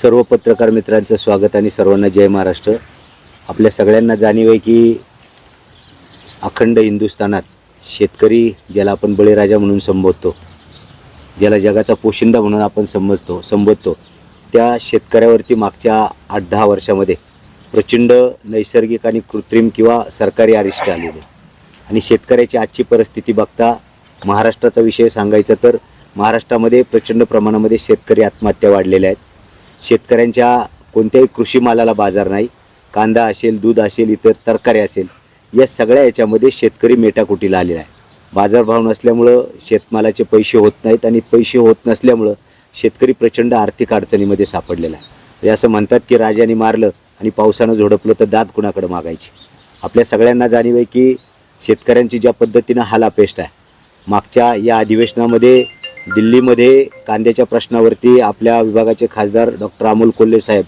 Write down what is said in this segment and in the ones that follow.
सर्व पत्रकार मित्रांचं स्वागत आणि सर्वांना जय महाराष्ट्र. आपल्या सगळ्यांना जाणीव आहे की अखंड हिंदुस्थानात शेतकरी ज्याला आपण बळीराजा म्हणून संबोधतो ज्याला जगाचा पोशिंदा म्हणून आपण समजतो संबोधतो त्या शेतकऱ्यावरती मागच्या आठ दहा वर्षामध्ये प्रचंड नैसर्गिक आणि कृत्रिम किंवा सरकारी अरिष्ट आलेले. आणि शेतकऱ्याची आजची परिस्थिती बघता महाराष्ट्राचा विषय सांगायचा तर महाराष्ट्रामध्ये प्रचंड प्रमाणामध्ये शेतकरी आत्महत्या वाढलेल्या आहेत. शेतकऱ्यांच्या कोणत्याही कृषी मालाला बाजार नाही. कांदा असेल दूध असेल इतर तरकारी असेल या सगळ्या याच्यामध्ये शेतकरी मेटाकुटीला आलेला आहे. बाजारभाव नसल्यामुळं शेतमालाचे पैसे होत नाहीत आणि पैसे होत नसल्यामुळं शेतकरी प्रचंड आर्थिक अडचणीमध्ये सापडलेला आहे. असं म्हणतात की राजाने मारलं आणि पावसानं झोडपलं तर दात कुणाकडे मागायची? आपल्या सगळ्यांना जाणीव आहे की शेतकऱ्यांची ज्या पद्धतीनं हालापेष्ट आहे मागच्या या अधिवेशनामध्ये दिल्लीमध्ये कांद्याच्या प्रश्नावरती आपल्या विभागाचे खासदार डॉक्टर अमोल कोल्हे साहेब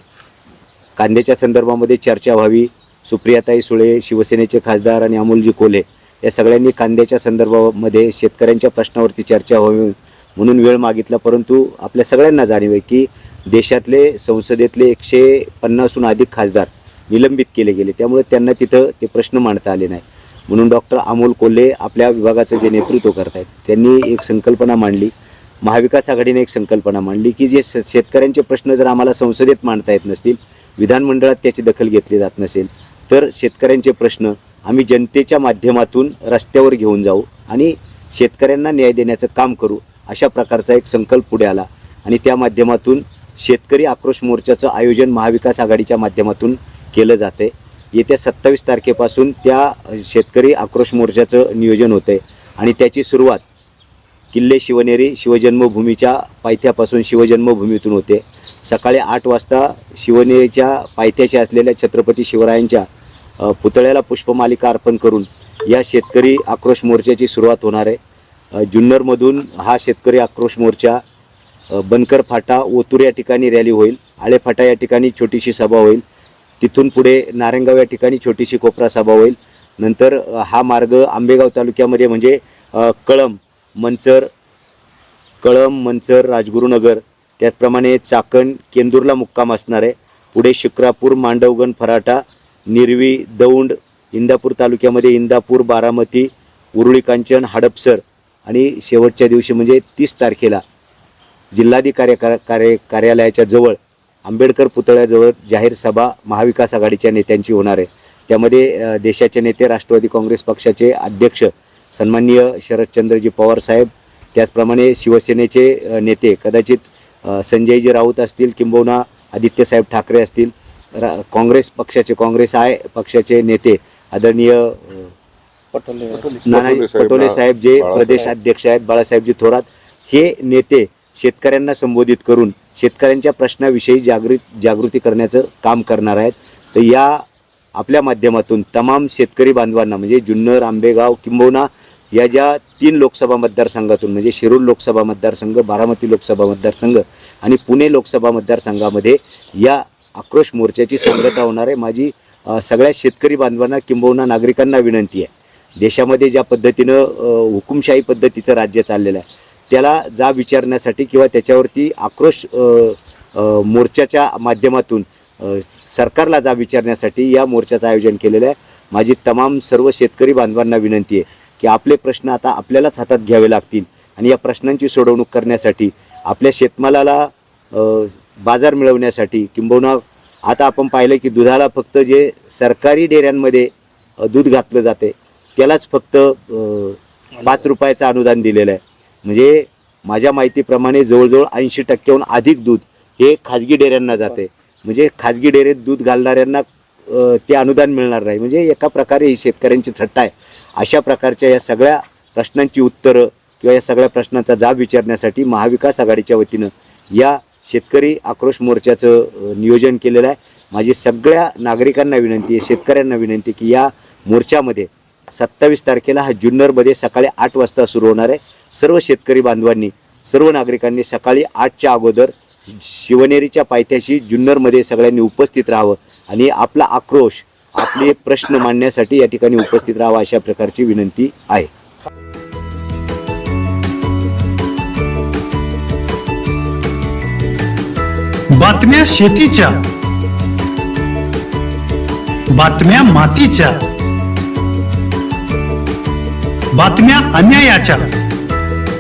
कांद्याच्या संदर्भामध्ये चर्चा व्हावी. सुप्रियाताई सुळे शिवसेनेचे खासदार आणि अमोलजी कोल्हे या सगळ्यांनी कांद्याच्या संदर्भामध्ये शेतकऱ्यांच्या प्रश्नावरती चर्चा व्हावी म्हणून वेळ मागितला. परंतु आपल्या सगळ्यांना जाणीव आहे की देशातले संसदेतले एकशे पन्नासहून अधिक खासदार निलंबित केले गेले. त्यामुळे त्यांना तिथं ते प्रश्न मांडता आले नाही. म्हणून डॉक्टर अमोल कोल्हे आपल्या विभागाचं जे नेतृत्व करत आहेत त्यांनी एक संकल्पना मांडली. महाविकास आघाडीने एक संकल्पना मांडली की जे शेतकऱ्यांचे प्रश्न जर आम्हाला संसदेत मांडता येत नसतील विधानमंडळात त्याची दखल घेतली जात नसेल तर शेतकऱ्यांचे प्रश्न आम्ही जनतेच्या माध्यमातून रस्त्यावर घेऊन जाऊ आणि शेतकऱ्यांना न्याय देण्याचं काम करू अशा प्रकारचा एक संकल्प पुढे आला. आणि त्या माध्यमातून शेतकरी आक्रोश मोर्चाचं आयोजन महाविकास आघाडीच्या माध्यमातून केलं जाते येत्या सत्तावीस तारखेपासून त्या शेतकरी आक्रोश मोर्चाचं नियोजन होतं आहे आणि त्याची सुरुवात किल्ले शिवनेरी शिवजन्मभूमीच्या पायथ्यापासून शिवजन्मभूमीतून होते. सकाळी आठ वाजता शिवनेरीच्या पायथ्याशी असलेल्या छत्रपती शिवरायांच्या पुतळ्याला पुष्पमालिका अर्पण करून या शेतकरी आक्रोश मोर्चाची सुरुवात होणार आहे. जुन्नरमधून हा शेतकरी आक्रोश मोर्चा बनकर फाटा ओतूर या ठिकाणी रॅली होईल. आळे फाटा या ठिकाणी छोटीशी सभा होईल. तिथून पुढे नारायणगाव या ठिकाणी छोटीशी कोपरा सभा होईल. नंतर हा मार्ग आंबेगाव तालुक्यामध्ये म्हणजे कळम मंचर कळम मंचर राजगुरुनगर त्याचप्रमाणे चाकण केंदूरला मुक्काम असणार आहे. पुढे शिक्रापूर मांडवगण फराटा निरवी दौंड इंदापूर तालुक्यामध्ये इंदापूर बारामती उरुळी कांचन हडपसर आणि शेवटच्या दिवशी म्हणजे तीस तारखेला जिल्हाधिकारी कार्य कार्यालयाच्या जवळ आंबेडकर पुतळ्याजवळ जाहीर सभा महाविकास आघाडीच्या नेत्यांची होणार आहे त्यामध्ये देशाचे नेते राष्ट्रवादी काँग्रेस पक्षाचे अध्यक्ष सन्माननीय शरदचंद्रजी पवार साहेब त्याचप्रमाणे शिवसेनेचे नेते कदाचित संजयजी राऊत असतील किंबहुना आदित्यसाहेब ठाकरे असतील रा काँग्रेस पक्षाचे काँग्रेस आय पक्षाचे नेते आदरणीय नाना पटोले साहेब, पटोले साहेब जे. प्रदेश अध्यक्ष आहेत बाळासाहेबजी थोरात हे नेते शेतकऱ्यांना संबोधित करून शेतकऱ्यांच्या प्रश्नाविषयी जागृत जागृती करण्याचं काम करणार आहेत. तर या आपल्या माध्यमातून तमाम शेतकरी बांधवांना म्हणजे जुन्नर आंबेगाव किंबहुना या ज्या तीन लोकसभा मतदारसंघातून म्हणजे शिरूर लोकसभा मतदारसंघ बारामती लोकसभा मतदारसंघ आणि पुणे लोकसभा मतदारसंघामध्ये या आक्रोश मोर्चाची सांगता होणार आहे. माझी सगळ्या शेतकरी बांधवांना किंबहुना नागरिकांना विनंती आहे. देशामध्ये ज्या पद्धतीनं हुकुमशाही पद्धतीचं राज्य चाललेलं आहे त्याला जा विचारण्यासाठी किंवा त्याच्यावरती आक्रोश मोर्चाच्या माध्यमातून सरकारला जा विचारण्यासाठी या मोर्चाचं आयोजन केलेलं आहे. माझी तमाम सर्व शेतकरी बांधवांना विनंती आहे की आपले प्रश्न आता आपल्यालाच हातात घ्यावे लागतील आणि या प्रश्नांची सोडवणूक करण्यासाठी आपल्या शेतमालाला बाजार मिळवण्यासाठी किंबहुना आता आपण पाहिलं की दुधाला फक्त जे सरकारी डेऱ्यांमध्ये दूध घातलं जाते त्यालाच फक्त पाच रुपयाचं अनुदान दिलेलं आहे. म्हणजे माझ्या माहितीप्रमाणे जवळजवळ ऐंशी टक्क्याहून अधिक दूध हे खाजगी डेऱ्यांना जाते. म्हणजे खाजगी डेरेत दूध घालणाऱ्यांना ते अनुदान मिळणार नाही. म्हणजे एका प्रकारे ही शेतकऱ्यांची थट्टा आहे. अशा प्रकारच्या या सगळ्या प्रश्नांची उत्तरं किंवा या सगळ्या प्रश्नांचा जाब विचारण्यासाठी महाविकास आघाडीच्या वतीनं या शेतकरी आक्रोश मोर्चाचं नियोजन केलेलं आहे. माझी सगळ्या नागरिकांना विनंती आहे शेतकऱ्यांना विनंती की या मोर्चामध्ये सत्तावीस तारखेला हा जुन्नरमध्ये सकाळी आठ वाजता सुरू होणार आहे. सर्व शेतकरी बांधवांनी सर्व नागरिकांनी सकाळी आठच्या अगोदर शिवनेरीच्या पायथ्याशी जुन्नरमध्ये सगळ्यांनी उपस्थित राहावं आणि आपला आक्रोश आपले प्रश्न मांडण्यासाठी या ठिकाणी उपस्थित राहावं अशा प्रकारची विनंती आहे. बातम्या शेतीच्या बातम्या मातीच्या बातम्या अन्यायाच्या.